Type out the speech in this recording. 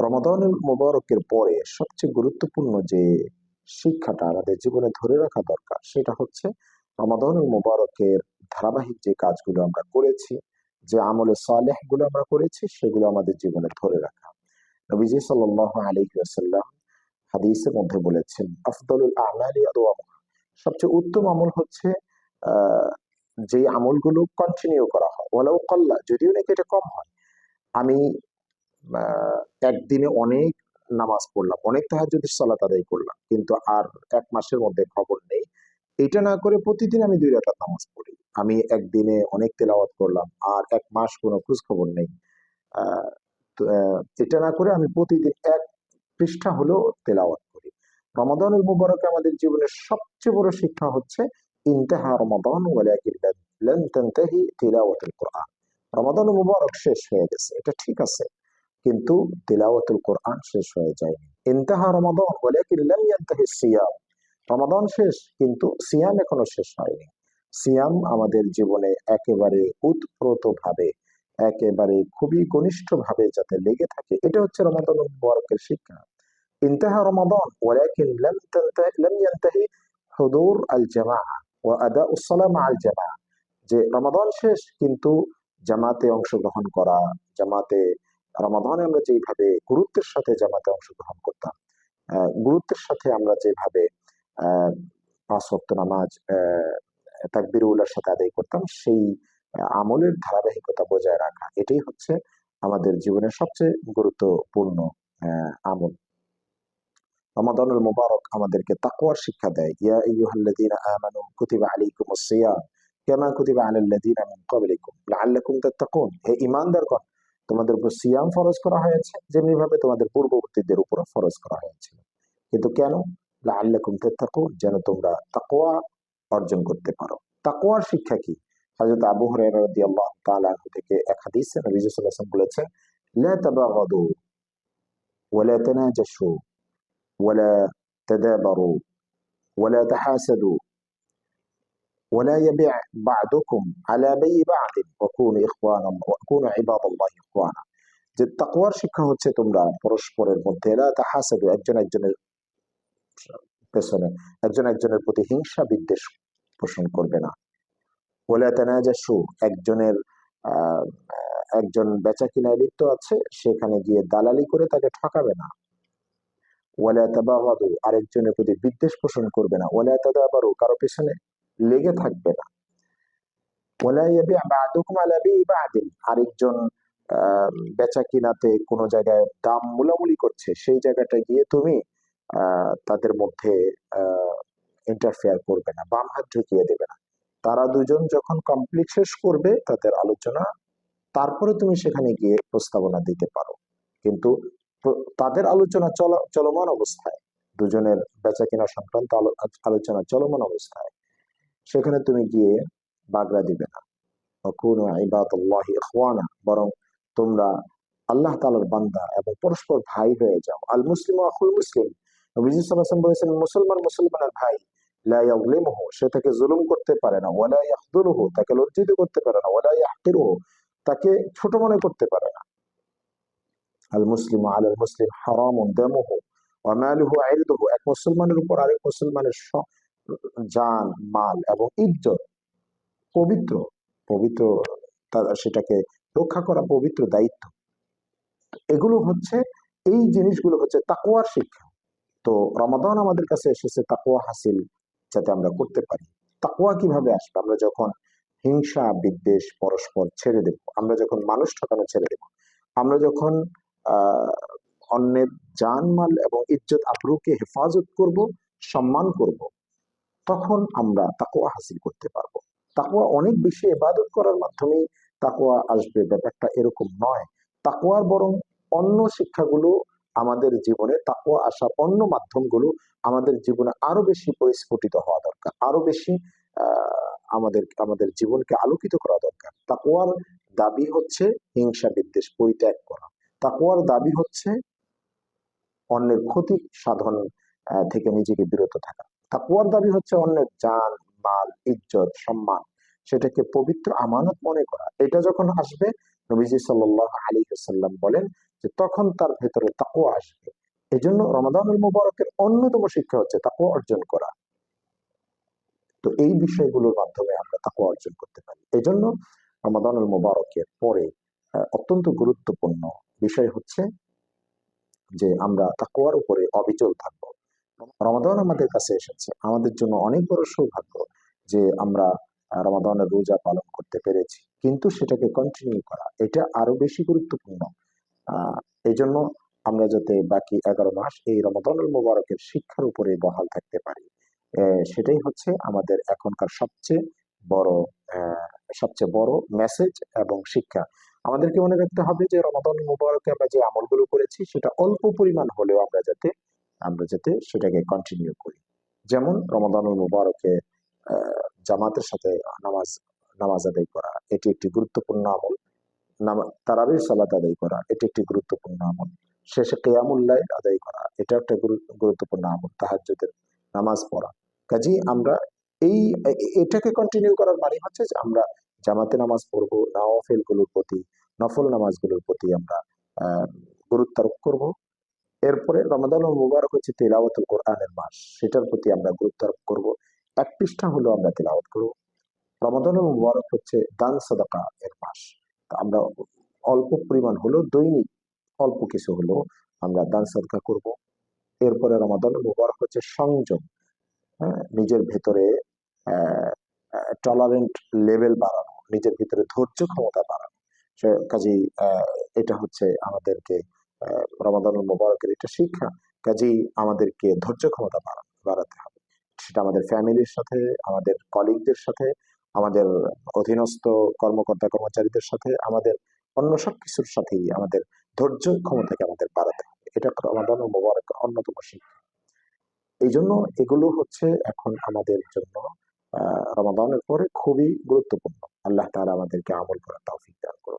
রমাদানুল মোবারকের পরে সবচেয়ে গুরুত্বপূর্ণ যে শিক্ষাটা আমাদের জীবনে ধরে রাখা দরকার, সেটা হচ্ছে রমাদানুল মোবারকের ধারাবাহিক যে কাজগুলো আমরা করেছি, যে আমলে সালেহগুলো আমরা করেছি, সেগুলো আমাদের জীবনে ধরে রাখা। নবীজি আলাইহি ওয়াসাল্লাম হাদিসের মধ্যে বলেছেন, আফদলুল আমালি আদওয়ামুহা। সবচেয়ে উত্তম আমল হচ্ছে যে আমলগুলো কন্টিনিউ করা হয়। ওয়ালাউ কল্লা, যদিও নাকি এটা কম হয়। আমি একদিনে অনেক নামাজ পড়লাম, অনেক তাহাজ্জুদের সালাত আদায় করলাম, কিন্তু আর এক মাসের মধ্যে খবর নেই। এটা না করে প্রতিদিন আমি দুই রাকাত নামাজ পড়ি। আমি একদিনে অনেক তেলাওয়াত করলাম, আর এক মাস কোনো খোঁজ খবর নেই এটা না করে আমি প্রতিদিন এক পৃষ্ঠা হলেও তেলাওয়াত করি। রমাদানুল মুবারকে আমাদের জীবনের সবচেয়ে বড় শিক্ষা হচ্ছে, ইন্তেহা রমাদান তিলাওয়াতুল মুবারক শেষ হয়ে গেছে, এটা ঠিক আছে। কিন্তু তিলাওয়াতুল কোরআন শেষ হয়ে যায় ইন্তাহা রমাদন বলে কি সিয়াম। রমাদন শেষ, কিন্তু সিয়াম এখনও শেষ হয়নি। সিয়াম আমাদের জীবনে একেবারে উৎপ্রত ভাবে একেবারে খুবই ঘনিষ্ঠ ভাবে যাতে লেগে থাকে, এটা হচ্ছে রমাদন মুবারকের শিক্ষা। ইন্তাহা রমাদন, ওয়ালাকিন লাম লাম ইয়ান্তাহি হুদুর আল জামা ও আদা উসসালাম আল জামা যে রমাদন শেষ, কিন্তু জামাতে অংশগ্রহণ করা, জামাতে রমাদানে আমরা যেভাবে গুরুত্বের সাথে জামাতে অংশগ্রহণ করতাম গুরুত্বের সাথে আমরা যেভাবে পাঁচ ওয়াক্ত নামাজ তাকবিরুল্লাহর সাথে আদায় করতাম, সেই আমলের ধারাবাহিকতা বজায় রাখা, এটাই হচ্ছে আমাদের জীবনের সবচেয়ে গুরুত্বপূর্ণ আমল। রমাদানুল মুবারক আমাদেরকে তাকওয়ার শিক্ষা দেয়, ইয়া আইয়ুহাল্লাযীনা আমানু কুতিবা আলাইকুমুস সিয়াম, কামা কুতিবা আলাল্লাযীনা মিন ক্বাবলিকুম, লাআল্লাকুম তাত্তাকুন। হে ঈমানদারগণ তোমাদের উপর সিয়াম ফরজ করা হয়েছে যেমনি ভাবে তোমাদের পূর্ববর্তীদের উপর ফরজ করা হয়েছিল কিন্তু কেন লাআল্লাকুম তাত্তাকুন যেন তোমরা তাকওয়া অর্জন করতে পারো তাকওয়ার শিক্ষা কি হযরত আবু হুরায়রা রাদিয়াল্লাহু তাআলা আনহু থেকে এক হাদিসে নবী সাল্লাল্লাহু আলাইহি ওয়াসাল্লাম বলেছেন লা তাবাগাদু ওয়ালা তানাজাশু ولا تدابروا ولا تحاسدوا ولا يبيع بعضكم على بيع بعض وكونوا إخوانا وكونوا عباد الله إخوانا যে তাকওয়ার শিক্ষা হচ্ছে তোমরা পরস্পরের মধ্যে লা তাহাসাদু একজন একজনের পেছনে একজন একজনের প্রতি হিংসা বিদ্বেষ পোষণ করবে না ওলা তানাজাসু একজনের আহ, একজন বেচা কিনায় লিপ্ত আছে সেখানে গিয়ে দালালি করে তাকে ঠকাবে না ওয়ালা তাবাগাদু আরেকজনের প্রতি বিদ্বেষ পোষণ করবে না ওয়ালা তাদাবারু কারো পেছনে লেগে থাকবে না। আরেকজন বেচা কিনাতে কোনো জায়গায় দাম মুলামুলি করছে, সেই জায়গাটায় গিয়ে তুমি তাদের মধ্যে ইন্টারফেয়ার করবে না, বাম হাত ঢুকিয়ে দেবে না। তারা দুজন যখন কমপ্লিট শেষ করবে তাদের আলোচনা, তারপরে তুমি সেখানে গিয়ে প্রস্তাবনা দিতে পারো। কিন্তু তাদের আলোচনা চল, চলমান অবস্থায়, দুজনের বেচা কিনা সংক্রান্ত আলোচনা চলমান অবস্থায় সেখানে তুমি গিয়ে বাগড়া দিবে না। অকুনু ইবাদুল্লাহি ইখওয়ানা, বরং তোমরা আল্লাহ তাআলার বান্দা এবং পরস্পর ভাই হয়ে যাও। আল মুসলিম আখুল মুসলিম। বলেছেন, মুসলমান মুসলমানের ভাই সে তাকে জুলুম করতে পারে না। ওয়ালা ইয়াখদুরুহু, তাকে লজ্জিত করতে পারে না। ওয়ালা তাকে ছোট মনে করতে পারে না। আল মুসলিম আলাল মুসলিম হারামুন দামুহু, ওয়া মালুহু ইরদুহু এক মুসলমানের উপর আরেক মুসলমানের জান, মাল এবং ইজ্জত। পবিত্র পবিত্র সেটাকে রক্ষা করা পবিত্র দায়িত্ব। এগুলো হচ্ছে, এই জিনিসগুলো হচ্ছে তাকওয়ার শিক্ষা। তো রমাদান আমাদের কাছে এসেছে তাকওয়া হাসিল, যাতে আমরা করতে পারি। তাকওয়া কীভাবে আসবে? আমরা যখন হিংসা, বিদ্বেষ পরস্পর ছেড়ে দেব, আমরা যখন মানুষ ঠকানো ছেড়ে দেব, আমরা যখন আহ অন্যের জানমাল এবং ইজ্জত, আবরুকে হেফাজত করব, সম্মান করব তখন আমরা তাকওয়া হাসিল করতে পারব। তাকওয়া অনেক বেশি ইবাদত করার মাধ্যমেই তাকওয়া আসবে। ব্যাপারটা এরকম নয়। তাকওয়ার বরং অন্য শিক্ষাগুলো আমাদের জীবনে তাকওয়া আসার অন্য মাধ্যমগুলো আমাদের জীবনে আরও বেশি পরিস্ফুটিত হওয়া দরকার। আরও বেশি আমাদের আমাদের জীবনকে আলোকিত করা দরকার। তাকওয়ার দাবি হচ্ছে হিংসা বিদ্বেষ পরিত্যাগ করা। তাকওয়ার দাবি হচ্ছে অন্যের ক্ষতি সাধন থেকে নিজেকে বিরত থাকা। তাকওয়ার দাবি হচ্ছে অন্যের জান, মাল, ইজ্জত, সম্মান। সেটাকে পবিত্র আমানত মনে করা। এটা যখন আসবে, নবীজি সাল্লাহ আলী সাল্লাম বলেন যে তখন তার ভেতরে তাকুয়া আসবে। এই জন্য রমাদানুল মুবারকের অন্যতম শিক্ষা হচ্ছে তাকুয়া অর্জন করা। তো এই বিষয়গুলোর মাধ্যমে আমরা তাকুয়া অর্জন করতে পারি। এই জন্য রমাদানুল মুবারকের পরে অত্যন্ত গুরুত্বপূর্ণ বিষয় হচ্ছে যে আমরা তাকুয়ার উপরে অবিচল থাকব। রমাদান আমাদের কাছে এসেছে। আমাদের জন্য অনেক বড় সৌভাগ্য যে আমরা রমাদানের রোজা পালন করতে পেরেছি। কিন্তু সেটাকে কন্টিনিউ করা, এটা আরও বেশি গুরুত্বপূর্ণ। এই জন্য আমরা যাতে বাকি এগারো মাস এই রমাদানুল মুবারকের শিক্ষার উপরে বহাল থাকতে পারি। সেটাই হচ্ছে আমাদের এখনকার সবচেয়ে বড় সবচেয়ে বড় মেসেজ এবং শিক্ষা। আমাদেরকে মনে রাখতে হবে যে রমাদানুল মুবারকে আমরা যে আমলগুলো করেছি, সেটা অল্প পরিমাণ হলেও আমরা যাতে আমরা যাতে সেটাকে কন্টিনিউ করি। যেমন রমাদানুল মুবারকে জামাতের সাথে নামাজ নামাজ আদায় করা, এটি একটি গুরুত্বপূর্ণ আমল। তারাবির সালাত আদায় করা, এটি একটি গুরুত্বপূর্ণ আমল। শেষে কেয়ামুল্লাহ আদায় করা এটা একটা গুরু- গুরুত্বপূর্ণ আমল, তাহাজ্জুদের নামাজ পড়া। কাজেই আমরা এই, এটাকে কন্টিনিউ করার মানে হচ্ছে যে আমরা জামাতে নামাজ পড়ব নওয়াফেলগুলোর প্রতি, নফল নামাজগুলোর প্রতি আমরা, আহ গুরুত্ব আরোপ করব। এরপরে রমাদান ও মুবারক হচ্ছে তেলাওয়াতুল কোরআনের মাস। সেটার প্রতি আমরা গুরুত্ব আরোপ করব। এক পৃষ্ঠা হলো আমরা তেলাওয়াত করব। রমাদান ও মুবারক হচ্ছে দান সাদাকা এর মাস। আমরা অল্প পরিমাণ হলেও, দৈনিক অল্প কিছু হলেও আমরা দান সাদকা করব। এরপরে রমাদান মুবারক হচ্ছে সংযম। হ্যাঁ নিজের ভেতরে টলারেন্ট লেভেল বাড়ানো, নিজের ভিতরে ধৈর্য ক্ষমতা বাড়ানো। সে কাজেই এটা হচ্ছে আমাদেরকে রমাদানুল মোবারকের এটা শিক্ষা, কাজেই আমাদেরকে ধৈর্য ক্ষমতা বাড়াতে হবে। সেটা আমাদের ফ্যামিলির সাথে, আমাদের কলিগদের সাথে, আমাদের অধীনস্থ কর্মকর্তা, কর্মচারীদের সাথে, আমাদের অন্য সব কিছুর সাথেই আমাদের ধৈর্য ক্ষমতাকে আমাদের বাড়াতে হবে। এটা রমাদানুল মোবারকের অন্যতম শিক্ষা। এই জন্য এগুলো হচ্ছে এখন আমাদের জন্য, আহ, রমাদানের পরে খুবই গুরুত্বপূর্ণ। আল্লাহ তাআলা আমাদেরকে আমল করার তৌফিক দান করুন।